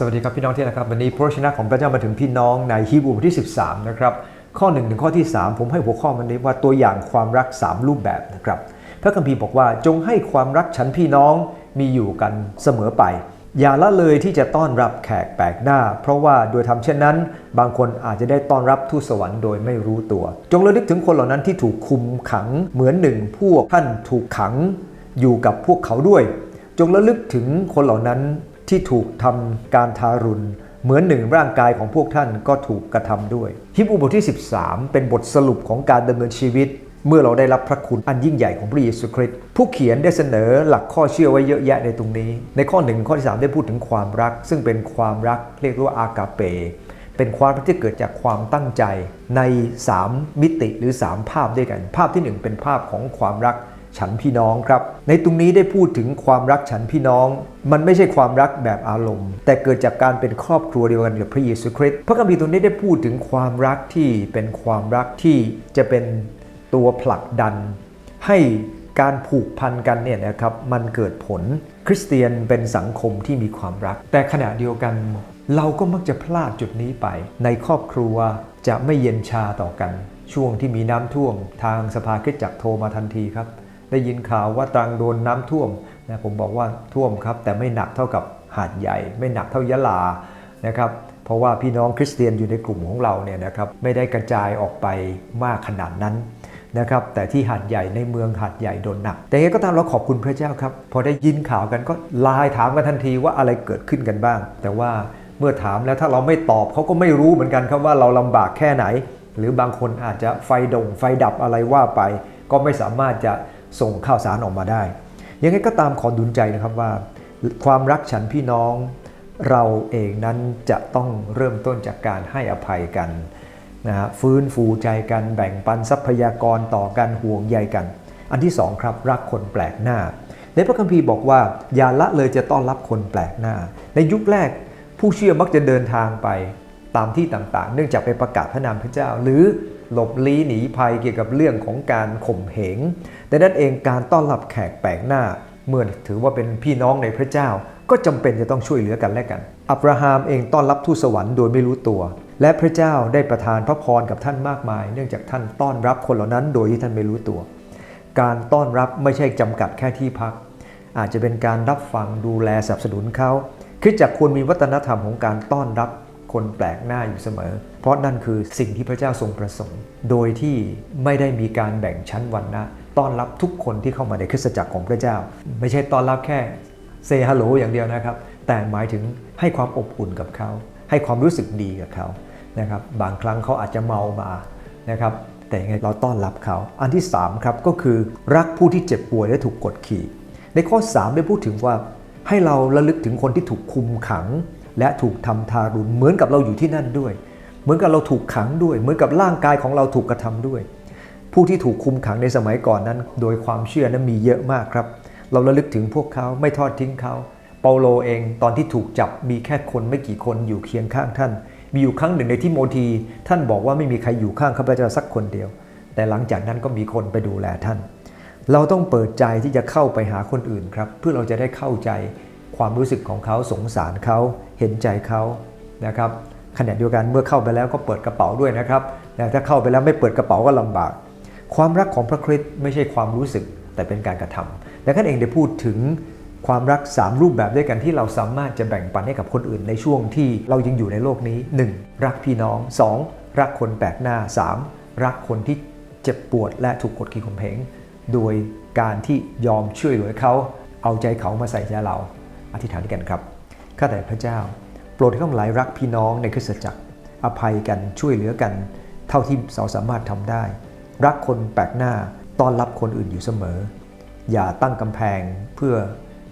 สวัสดีครับพี่น้องที่นะครับวันนี้พระวจนะของพระเจ้ามาถึงพี่น้องในฮีบรูบทที่ 13 นะครับ ข้อ 1 ถึงข้อที่ 3 ผมให้หัวข้อมันนี้ว่าตัวอย่างความรัก 3 รูปแบบนะครับ พระคัมภีร์บอกว่าจงให้ความรักฉันพี่น้องมีอยู่กันเสมอไป อย่าละเลยที่จะต้อนรับแขกแปลกหน้า เพราะว่าโดยทำเช่นนั้น บางคนอาจจะได้ต้อนรับทูตสวรรค์โดยไม่รู้ตัว จงระลึกถึงคนเหล่านั้นที่ถูกคุมขังเหมือนหนึ่งพวกท่านถูกขังอยู่กับพวกเขาด้วย จงระลึกถึงคนเหล่านั้น ที่ถูกทำการทารุณ เหมือนหนึ่งร่างกายของพวกท่านก็ถูกกระทำด้วยฮิบรูบทที่ 13 เป็นบทสรุปของการดำเนินชีวิต เมื่อเราได้รับพระคุณอันยิ่งใหญ่ของพระเยซูคริสต์ผู้เขียนได้เสนอหลักข้อเชื่อไว้เยอะแยะในตรงนี้ ในข้อหนึ่งข้อที่ 3 ได้พูดถึงความรัก ซึ่งเป็นความรักเรียกว่าอากาเปเป็นความรักที่เกิดจากความตั้งใจใน 3 มิติหรือ 3 ภาพด้วยกัน ภาพที่ 1 เป็นภาพของความรัก ฉันพี่น้องครับ ในตรงนี้ได้พูดถึงความรักฉันพี่น้อง มันไม่ใช่ความรักแบบอารมณ์ แต่เกิดจากการเป็นครอบครัวเดียวกันกับพระเยซูคริสต์พระคัมภีร์ตรงนี้ได้พูดถึงความรักที่เป็นความรักที่จะเป็นตัวผลักดัน ให้การผูกพันกันเนี่ยนะครับมันเกิดผลคริสเตียนเป็นสังคมที่มีความรัก แต่ขณะเดียวกันเราก็มักจะพลาดจุดนี้ไป ในครอบครัวจะไม่เย็นชาต่อกัน ช่วงที่มีน้ำท่วมทางสภาคริสตจักรโทรมาทันทีครับ ได้ยินข่าวว่าตรังโดนน้ำท่วมนะผมบอกว่าท่วมครับ แต่ไม่หนักเท่ากับหาดใหญ่ ไม่หนักเท่ายะลานะครับเพราะว่าพี่น้องคริสเตียนอยู่ในกลุ่มของเราเนี่ยนะครับไม่ได้กระจายออกไปมากขนาดนั้นนะครับแต่ที่หาดใหญ่ในเมืองหาดใหญ่โดนหนัก แต่ยังไงก็ตามเราขอบคุณพระเจ้าครับ พอได้ยินข่าวกันก็ไลน์ถามกันทันทีว่าอะไรเกิดขึ้นกันบ้าง แต่ว่าเมื่อถามแล้วถ้าเราไม่ตอบเขาก็ไม่รู้เหมือนกันครับว่าเราลำบากแค่ไหน หรือบางคนอาจจะไฟดงไฟดับอะไรว่าไป ก็ไม่สามารถจะ ส่งข่าวสารออกมาได้ ยังไงก็ตามขอดุลใจนะครับว่า ความรักฉันพี่น้อง เราเองนั้นจะต้องเริ่มต้นจากการให้อภัยกันนะฮะฟื้นฟูใจกันแบ่งปันทรัพยากรต่อกันห่วงใยกัน อันที่สองครับรักคนแปลกหน้า ในพระคัมภีร์บอกว่าอย่าละเลยจะต้อนรับคนแปลกหน้า ในยุคแรกผู้เชื่อมักจะเดินทางไปตามที่ต่างๆ เนื่องจากไปประกาศพระนามพระเจ้าหรือ หลบลี้หนีภัยเกี่ยวกับเรื่องของการข่มเหงแต่นั้นเองการต้อนรับแขกแปลกหน้าเมื่อถือว่าเป็นพี่น้องในพระเจ้า ก็จำเป็นจะต้องช่วยเหลือกันและกัน อับราฮัมเองต้อนรับทูตสวรรค์โดยไม่รู้ตัว และพระเจ้าได้ประทานพระพรกับท่านมากมาย เนื่องจากท่านต้อนรับคนเหล่านั้นโดยที่ท่านไม่รู้ตัว การต้อนรับไม่ใช่จำกัดแค่ที่พัก อาจจะเป็นการรับฟังดูแลสนับสนุนเขาคริสตจักควรมีวัฒนธรรมของการต้อนรับ คนแปลกหน้าอยู่เสมอ เพราะนั่นคือสิ่งที่พระเจ้าทรงประสงค์ โดยที่ไม่ได้มีการแบ่งชั้นวรรณะต้อนรับทุกคนที่เข้ามาในคริสตจักรของพระเจ้า ไม่ใช่ต้อนรับแค่เซฮัลโหลอย่างเดียวนะครับ แต่หมายถึงให้ความอบอุ่นกับเขา ให้ความรู้สึกดีกับเขานะครับบางครั้งเขาอาจจะเมามานะครับแต่ยังไงเราต้อนรับเขา อันที่3ครับก็คือรักผู้ที่เจ็บป่วยและถูกกดขี่ ในข้อ 3 ได้พูดถึงว่าให้เราระลึกถึงคนที่ถูกคุมขัง และถูกทำทารุณเหมือนกับเราอยู่ที่นั่นด้วย เหมือนกับเราถูกขังด้วย เหมือนกับร่างกายของเราถูกกระทำด้วย ผู้ที่ถูกคุมขังในสมัยก่อนนั้น โดยความเชื่อนั้นมีเยอะมากครับ เราระลึกถึงพวกเขาไม่ทอดทิ้งเขาเปาโลเองตอนที่ถูกจับมีแค่คนไม่กี่คนอยู่เคียงข้างท่าน มีอยู่ครั้งหนึ่งในที่โมทีท่านบอกว่าไม่มีใครอยู่ข้างข้าพเจ้าสักคนเดียว แต่หลังจากนั้นก็มีคนไปดูแลท่าน เราต้องเปิดใจที่จะเข้าไปหาคนอื่นครับ เพื่อเราจะได้เข้าใจ ความรู้สึกของเขาสงสารเขาเห็นใจเขานะครับขณะเดียวกันเมื่อเข้าไปแล้วก็เปิดกระเป๋าด้วยนะครับแต่ถ้าเข้าไปแล้วไม่เปิดกระเป๋าก็ลำบาก ความรักของพระคริสต์ไม่ใช่ความรู้สึกแต่เป็นการกระทำและท่านเองได้พูดถึงความรัก 3 รูปแบบด้วยกันที่เราสามารถจะแบ่งปันให้กับคนอื่นในช่วงที่เรายังอยู่ในโลกนี้ 1. รักพี่น้อง 2. รักคนแปลกหน้า 3. รักคนที่เจ็บปวดและถูกกดขี่ข่มเหงโดยการที่ยอมช่วยเหลือเขาเอาใจเขามาใส่ใจเรา อธิษฐานด้วยกันครับ ข้าแต่พระเจ้า โปรดให้ข้าพเจ้ารักพี่น้องในคริสตจักร อภัยกันช่วยเหลือกัน เท่าที่เราสามารถทำได้ รักคนแปลกหน้าต้อนรับคนอื่นอยู่เสมอ อย่าตั้งกำแพงเพื่อ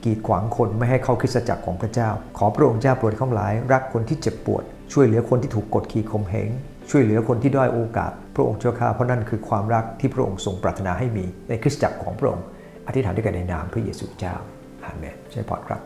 กีดขวางคนไม่ให้เข้าคริสตจักรของพระเจ้า ขอพระองค์เจ้าโปรดให้ข้าพเจ้ารักคนที่เจ็บปวด ช่วยเหลือคนที่ถูกกดขี่ข่มเหงช่วยเหลือคนที่ด้อยโอกาส พระองค์เจ้าข้าเพราะนั่นคือความรักที่พระองค์ทรงปรารถนาให้มีในคริสตจักรของพระองค์ อธิษฐานด้วยกันในนามพระเยซูเจ้าอาเมนใช่พอดครับ